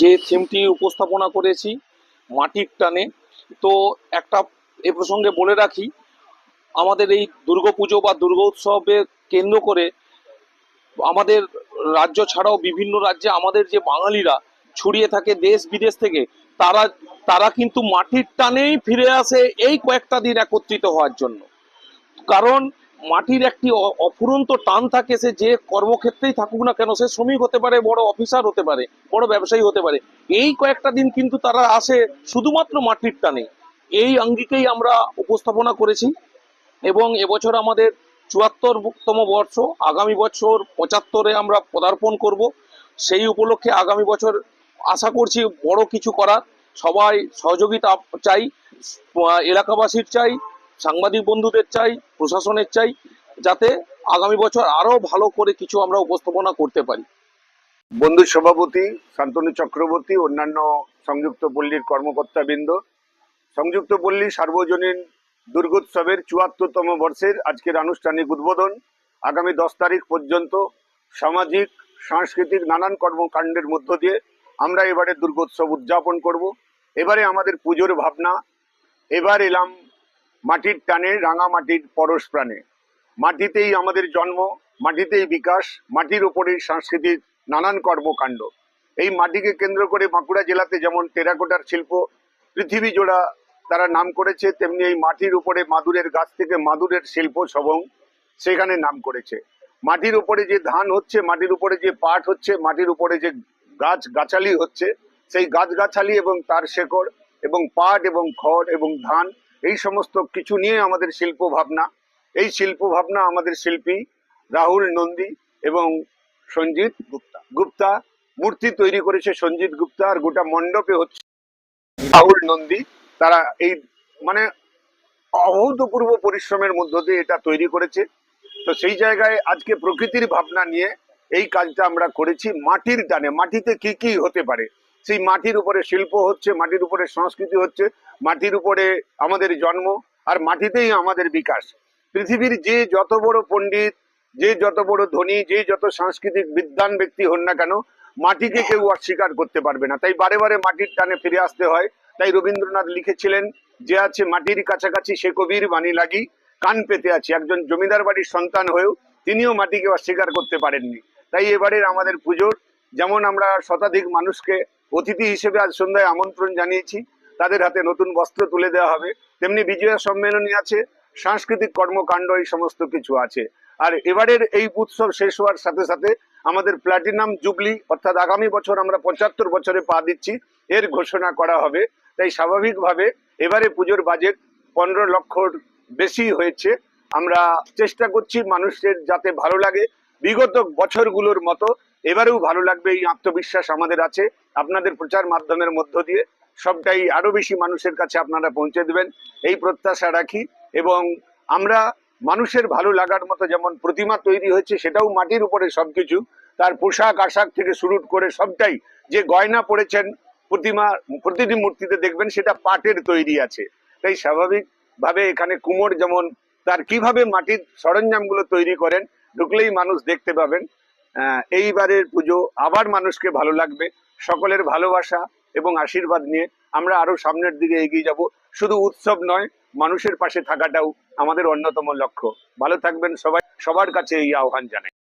যে থিমটি উপস্থাপনা করেছি মাটির টানে, তো একটা এ প্রসঙ্গে বলে রাখি, আমাদের এই দুর্গাপুজো বা দুর্গোৎসবে কেন্দ্র করে আমাদের রাজ্য ছাড়াও বিভিন্ন রাজ্যে আমাদের যে বাঙালিরা ছড়িয়ে থাকে দেশ বিদেশ থেকে, তারা তারা কিন্তু মাটির টানেই ফিরে আসে এই কয়েকটা দিন একত্রিত হওয়ার জন্য। কারণ মাটির একটি অফুরন্ত টান থাকে, সে যে কর্মক্ষেত্রেই থাকুক না কেন, সে শ্রমিক হতে পারে, বড় অফিসার হতে পারে, বড় ব্যবসায়ী হতে পারে। এই কয়েকটা দিন কিন্তু তারা আসে শুধুমাত্র মাটির টানে। এই আঙ্গিকেই আমরা উপস্থাপনা করেছি এবং এবছর আমাদের চুয়াত্তরতম বর্ষ, আগামী বছর পঁচাত্তরে আমরা পদার্পণ করব। সেই উপলক্ষে আগামী বছর আশা করছি বড় কিছু করার। সবাই সহযোগিতা চাই এলাকাবাসীর চাই সাংবাদিক বন্ধুদের চাই, প্রশাসনের চাই, যাতে আগামী বছর আরও ভালো করে কিছু আমরা উপস্থাপনা করতে পারি। বন্ধু সভাপতি শান্তনু চক্রবর্তী, অন্যান্য সংযুক্ত পল্লীর কর্মকর্তাবৃন্দ, সংযুক্ত পল্লী সার্বজনীন দুর্গোৎসবের চুয়াত্তরতম বর্ষের আজকের আনুষ্ঠানিক উদ্বোধন আগামী দশ তারিখ পর্যন্ত সামাজিক, সাংস্কৃতিক নানান কর্মকাণ্ডের মধ্য দিয়ে আমরা এবারে দুর্গোৎসব উদযাপন করব। এবারে আমাদের পুজোর ভাবনা, এবার এলাম মাটির টানে, রাঙা মাটির পরশ প্রাণে। মাটিতেই আমাদের জন্ম, মাটিতেই বিকাশ, মাটির ওপরেই সাংস্কৃতিক নানান কর্মকাণ্ড। এই মাটিকে কেন্দ্র করে বাঁকুড়া জেলাতে যেমন টেরাকোটার শিল্প পৃথিবী জোড়া তারা নাম করেছে, তেমনি এই মাটির উপরে মাদুরের গাছ থেকে মাদুরের শিল্প সবং সেখানে নাম করেছে। মাটির উপরে যে ধান হচ্ছে, মাটির উপরে যে পাট হচ্ছে, মাটির উপরে যে গাছ গাছালি হচ্ছে, সেই গাছগাছালি এবং তার শেকড় এবং পাট এবং খড় এবং ধান এই সমস্ত কিছু নিয়ে আমাদের শিল্প ভাবনা, এই শিল্প ভাবনা আমাদের শিল্পী রাহুল নন্দী এবং সঞ্জিত গুপ্তা। গুপ্তা মূর্তি তৈরি করেছে সঞ্জিত গুপ্তা আর গোটা মণ্ডপে হচ্ছে রাহুল নন্দী। তারা এই মানে অভূতপূর্ব পরিশ্রমের মধ্য দিয়ে এটা তৈরি করেছে। তো সেই জায়গায় আজকে প্রকৃতির ভাবনা নিয়ে এই কাজটা আমরা করেছি মাটির টানে মাটিতে কি কি হতে পারে? সেই মাটির উপরে শিল্প হচ্ছে, মাটির উপরে সংস্কৃতি হচ্ছে মাটির উপরে আমাদের জন্ম আর মাটিতেই আমাদের বিকাশ। পৃথিবীর যে যত বড় পণ্ডিত, যে যত বড় ধনী, যে যত সাংস্কৃতিক বিদ্বান ব্যক্তি হন না কেন, মাটিকে কেউ অস্বীকার করতে পারবে না। তাই বারে বারে মাটির টানে ফিরে আসতে হয়। তাই রবীন্দ্রনাথ লিখেছিলেন, যে আছে মাটির কাছাকাছি, সে কবির বাণী লাগি। কান পেতে আছে। একজন জমিদার বাড়ির সন্তান হয়েও তিনিও মাটিকে অস্বীকার করতে পারেননি। তাই এবারের আমাদের পুজোর, যেমন আমরা শতাধিক মানুষকে অতিথি হিসেবে আজ সন্ধ্যায় আমন্ত্রণ জানিয়েছি তাদের হাতে নতুন বস্ত্র তুলে দেওয়া হবে। তেমনি বিজয়া সম্মেলনী আছে, সাংস্কৃতিক কর্মকাণ্ড, এই সমস্ত কিছু আছে। আর এবারের এই উৎসব শেষ হওয়ার সাথে সাথে আমাদের প্ল্যাটিনাম জুবলি, অর্থাৎ আগামী বছর আমরা পঁচাত্তর বছরে পা দিচ্ছি, এর ঘোষণা করা হবে। তাই স্বাভাবিকভাবে এবারে পুজোর বাজেট পনেরো লক্ষর বেশি হয়েছে। আমরা চেষ্টা করছি মানুষের যাতে ভালো লাগে। বিগত বছরগুলোর মতো এবারেও ভালো লাগবে, এই আত্মবিশ্বাস আমাদের আছে। আপনাদের প্রচার মাধ্যমের মধ্য দিয়ে সবটাই আরও বেশি মানুষের কাছে আপনারা পৌঁছে দেবেন। এই প্রত্যাশা রাখি এবং আমরা মানুষের ভালো লাগার মতো যেমন প্রতিমা তৈরি হয়েছে, সেটাও মাটির উপরে সবকিছু। তার পোশাক আশাক থেকে শুরু করে সবটাই যে গয়না পড়েছেন প্রতিমা, প্রতিটি মূর্তিতে দেখবেন সেটা পাটের তৈরি আছে। তাই স্বাভাবিকভাবে এখানে কুমোর যেমন তার কীভাবে মাটির সরঞ্জামগুলো তৈরি করেন, ঢুকলেই মানুষ দেখতে পাবেন। এইবারের পুজো আবার মানুষকে ভালো লাগবে, সকলের ভালোবাসা এবং আশীর্বাদ নিয়ে আমরা আরও সামনের দিকে এগিয়ে যাব। শুধু উৎসব নয়, মানুষের পাশে থাকাটাও আমাদের অন্যতম লক্ষ্য। ভালো থাকবেন সবাই, সবার কাছে এই আহ্বান জানাই।